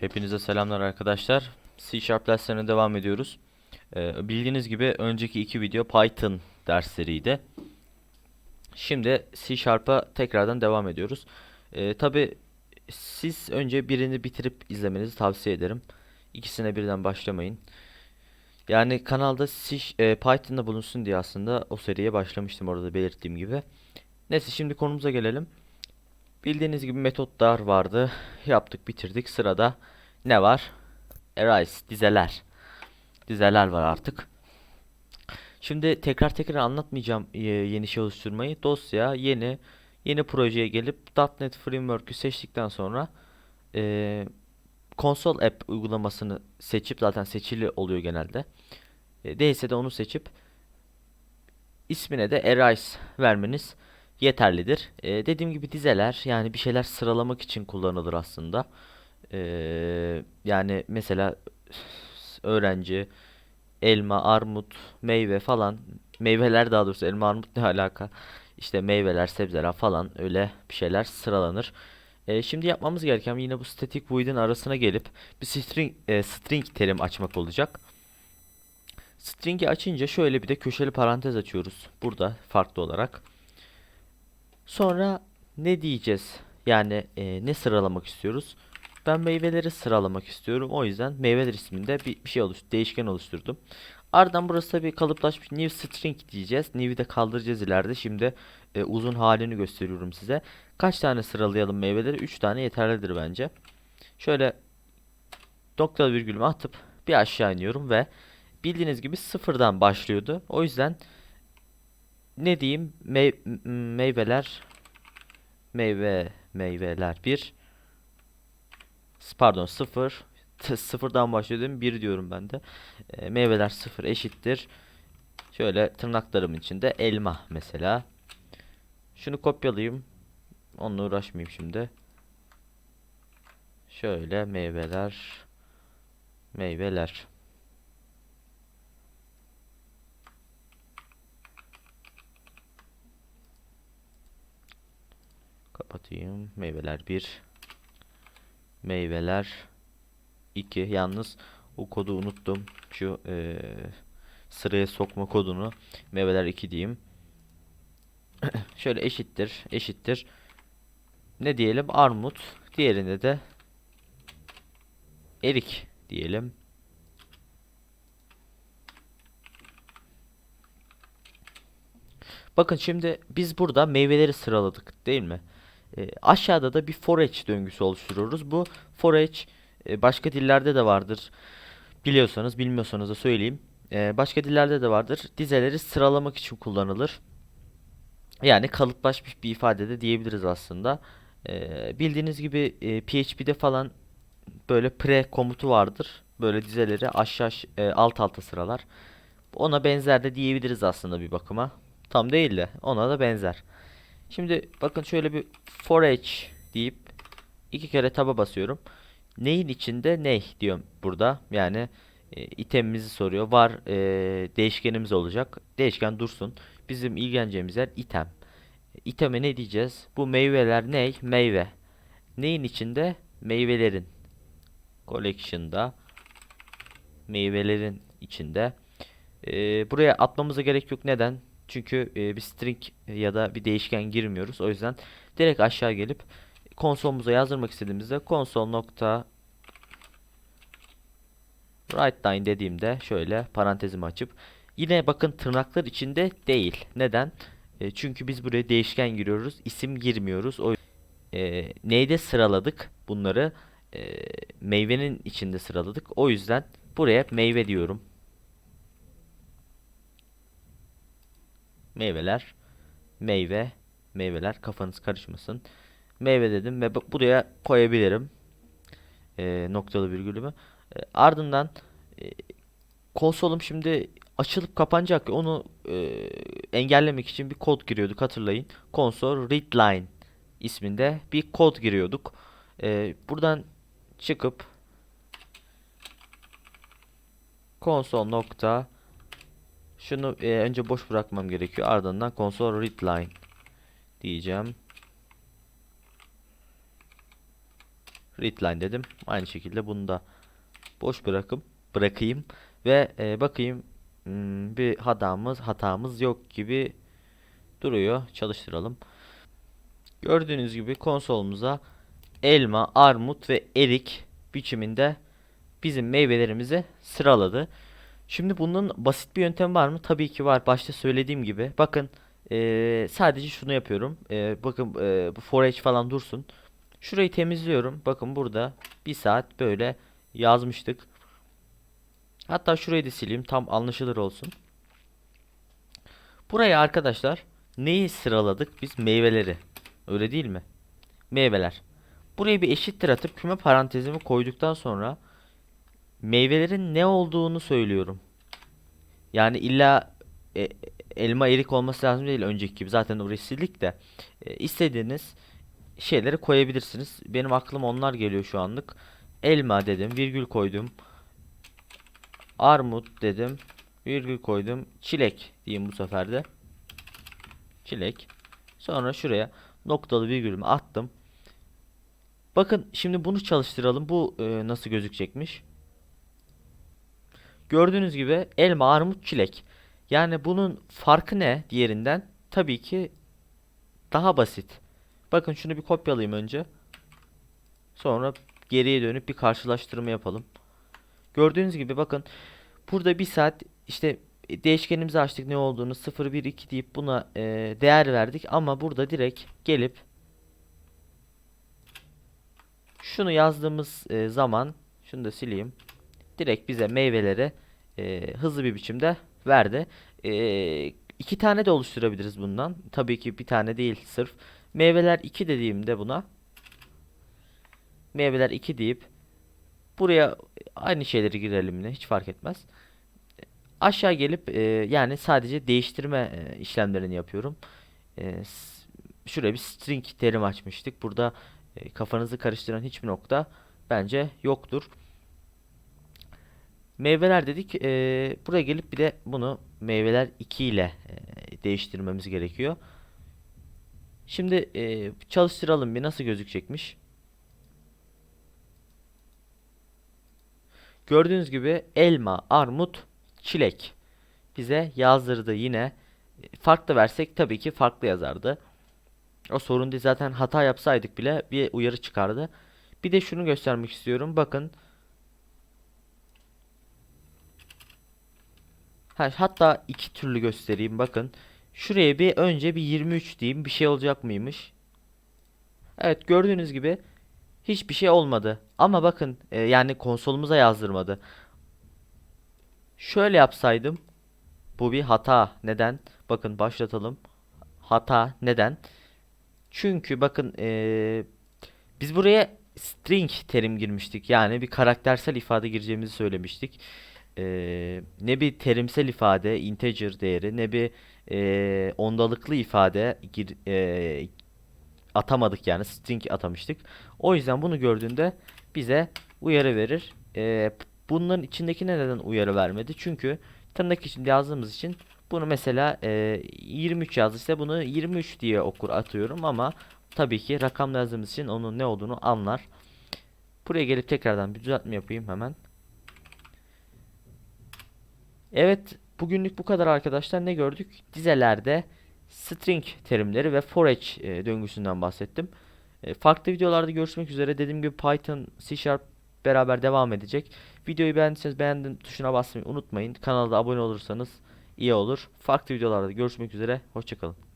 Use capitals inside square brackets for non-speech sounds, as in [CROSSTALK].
Hepinize selamlar arkadaşlar. C Sharp derslerine devam ediyoruz. Ee, bildiğiniz gibi önceki iki video Python dersleriydi. Şimdi C Sharp'a tekrardan devam ediyoruz. Ee, Tabi siz önce birini bitirip izlemenizi tavsiye ederim. İkisine birden başlamayın. Yani kanalda C, e, Python'da bulunsun diye aslında o seriye başlamıştım orada belirttiğim gibi. Neyse şimdi konumuza gelelim. Bildiğiniz gibi metotlar vardı. Yaptık, bitirdik. Sırada ne var? Arise, dizeler. Dizeler var artık. Şimdi tekrar tekrar anlatmayacağım e, yeni şey oluşturmayı. Dosya, yeni yeni projeye gelip .NET Framework'ü seçtikten sonra e, Console App uygulamasını seçip zaten seçili oluyor genelde. E, değilse de onu seçip ismine de Arise vermeniz yeterlidir. Ee, dediğim gibi dizeler yani bir şeyler sıralamak için kullanılır aslında. Ee, yani mesela öğrenci, elma, armut, meyve falan. Meyveler daha doğrusu elma, armut ne alaka? İşte meyveler, sebzeler falan öyle bir şeyler sıralanır. Ee, şimdi yapmamız gereken yine bu static void'in arasına gelip bir string, e, string terim açmak olacak. String'i açınca şöyle bir de köşeli parantez açıyoruz. Burada farklı olarak. Sonra ne diyeceğiz? Yani e, ne sıralamak istiyoruz? Ben meyveleri sıralamak istiyorum. O yüzden meyveler isminde bir, bir şey oluş, değişken oluşturdum. Ardından burası tabii kalıplaşmış new string diyeceğiz. New'i de kaldıracağız ileride. Şimdi e, uzun halini gösteriyorum size. Kaç tane sıralayalım meyveleri? 3 tane yeterlidir bence. Şöyle nokta virgülümü atıp bir aşağı iniyorum ve bildiğiniz gibi sıfırdan başlıyordu. O yüzden ne diyeyim? Mey meyveler meyve meyveler 1 pardon 0 sıfırdan başladım 1 diyorum ben de. E, meyveler 0 eşittir. Şöyle tırnaklarımın içinde elma mesela. Şunu kopyalayayım. Onunla uğraşmayayım şimdi. Şöyle meyveler meyveler Kapatayım. Meyveler 1. Meyveler 2. Yalnız o kodu unuttum. Şu eee, sıraya sokma kodunu. Meyveler 2 diyeyim. [CLEARS THROAT] Şöyle eşittir. Eşittir. Ne diyelim? Armut. Diğerinde de erik diyelim. Bakın şimdi biz burada meyveleri sıraladık değil mi? E, aşağıda da bir for each döngüsü oluşturuyoruz. Bu for each e, başka dillerde de vardır. Biliyorsanız, bilmiyorsanız da söyleyeyim. E, başka dillerde de vardır. Dizeleri sıralamak için kullanılır. Yani kalıplaşmış bir ifade de diyebiliriz aslında. E, bildiğiniz gibi e, PHP'de falan böyle pre komutu vardır. Böyle dizeleri aşağı e, alt alta sıralar. Ona benzer de diyebiliriz aslında bir bakıma. Tam değil de ona da benzer. Şimdi bakın şöyle bir for each deyip iki kere taba basıyorum. Neyin içinde ne diyorum burada. Yani e, itemimizi soruyor. Var e, değişkenimiz olacak. Değişken dursun. Bizim ilgileneceğimiz yer item. İteme ne diyeceğiz? Bu meyveler ne? Meyve. Neyin içinde? Meyvelerin. Collection'da meyvelerin içinde. E, buraya atmamıza gerek yok. Neden? Çünkü e, bir string ya da bir değişken girmiyoruz. O yüzden direkt aşağı gelip konsolumuza yazdırmak istediğimizde konsol nokta writeline dediğimde şöyle parantezimi açıp yine bakın tırnaklar içinde değil. Neden? E, çünkü biz buraya değişken giriyoruz. isim girmiyoruz. O e, neyde sıraladık bunları? E, meyvenin içinde sıraladık. O yüzden buraya meyve diyorum. Meyveler. Meyve. Meyveler. Kafanız karışmasın. Meyve dedim ve bu- buraya koyabilirim. Ee, noktalı virgülümü. Ee, ardından e, konsolum şimdi açılıp kapanacak. Onu e, engellemek için bir kod giriyorduk hatırlayın. Console readline isminde bir kod giriyorduk. Ee, buradan çıkıp console nokta şunu e, önce boş bırakmam gerekiyor. Ardından console readline diyeceğim. readline dedim. Aynı şekilde bunu da boş bırakıp bırakayım ve e, bakayım hmm, bir hatamız hatamız yok gibi duruyor. Çalıştıralım. Gördüğünüz gibi konsolumuza elma, armut ve erik biçiminde bizim meyvelerimizi sıraladı. Şimdi bunun basit bir yöntemi var mı? Tabii ki var. Başta söylediğim gibi. Bakın eee, sadece şunu yapıyorum. Eee, bakın eee, bu forage falan dursun. Şurayı temizliyorum. Bakın burada bir saat böyle yazmıştık. Hatta şurayı da sileyim. Tam anlaşılır olsun. Buraya arkadaşlar neyi sıraladık? Biz meyveleri. Öyle değil mi? Meyveler. Buraya bir eşittir atıp küme parantezimi koyduktan sonra meyvelerin ne olduğunu söylüyorum. Yani illa e, elma erik olması lazım değil önceki gibi. Zaten orayı sildik de. E, istediğiniz şeyleri koyabilirsiniz. Benim aklıma onlar geliyor şu anlık. Elma dedim, virgül koydum. Armut dedim, virgül koydum. Çilek diyeyim bu sefer de. Çilek. Sonra şuraya noktalı virgülümü attım. Bakın şimdi bunu çalıştıralım. Bu e, nasıl gözükecekmiş? Gördüğünüz gibi elma, armut, çilek. Yani bunun farkı ne diğerinden? Tabii ki daha basit. Bakın şunu bir kopyalayayım önce. Sonra geriye dönüp bir karşılaştırma yapalım. Gördüğünüz gibi bakın burada bir saat işte değişkenimizi açtık ne olduğunu 0 1 2 deyip buna e, değer verdik ama burada direkt gelip şunu yazdığımız e, zaman şunu da sileyim. Direkt bize meyveleri e, hızlı bir biçimde verdi. E, iki tane de oluşturabiliriz bundan. Tabii ki bir tane değil sırf. Meyveler 2 dediğimde buna meyveler 2 deyip buraya aynı şeyleri girelim yine hiç fark etmez. Aşağı gelip e, yani sadece değiştirme e, işlemlerini yapıyorum. E, şuraya bir string terim açmıştık. Burada e, kafanızı karıştıran hiçbir nokta bence yoktur. Meyveler dedik. e, buraya gelip bir de bunu meyveler 2 ile e, değiştirmemiz gerekiyor. Şimdi e, çalıştıralım bir nasıl gözükecekmiş. Gördüğünüz gibi elma, armut, çilek bize yazdırdı yine. Farklı versek tabii ki farklı yazardı. O sorun değil zaten hata yapsaydık bile bir uyarı çıkardı. Bir de şunu göstermek istiyorum. Bakın Ha, hatta iki türlü göstereyim bakın. Şuraya bir önce bir 23 diyeyim bir şey olacak mıymış? Evet gördüğünüz gibi hiçbir şey olmadı. Ama bakın e, yani konsolumuza yazdırmadı. Şöyle yapsaydım bu bir hata. Neden? Bakın başlatalım. Hata neden? Çünkü bakın e, biz buraya string terim girmiştik. Yani bir karaktersel ifade gireceğimizi söylemiştik. Ee, ne bir terimsel ifade, integer değeri, ne bir e, ondalıklı ifade gir, e, atamadık yani string atamıştık. O yüzden bunu gördüğünde bize uyarı verir. Ee, bunların içindekine neden uyarı vermedi? Çünkü tırnak içinde yazdığımız için bunu mesela e, 23 yazdıysa bunu 23 diye okur atıyorum ama tabii ki rakamla yazdığımız için onun ne olduğunu anlar. Buraya gelip tekrardan bir düzeltme yapayım hemen. Evet, bugünlük bu kadar arkadaşlar. Ne gördük? Dizelerde string terimleri ve for each e, döngüsünden bahsettim. E, farklı videolarda görüşmek üzere. Dediğim gibi Python, C Sharp beraber devam edecek. Videoyu beğendiyseniz beğendim tuşuna basmayı unutmayın. Kanala abone olursanız iyi olur. Farklı videolarda görüşmek üzere. Hoşçakalın.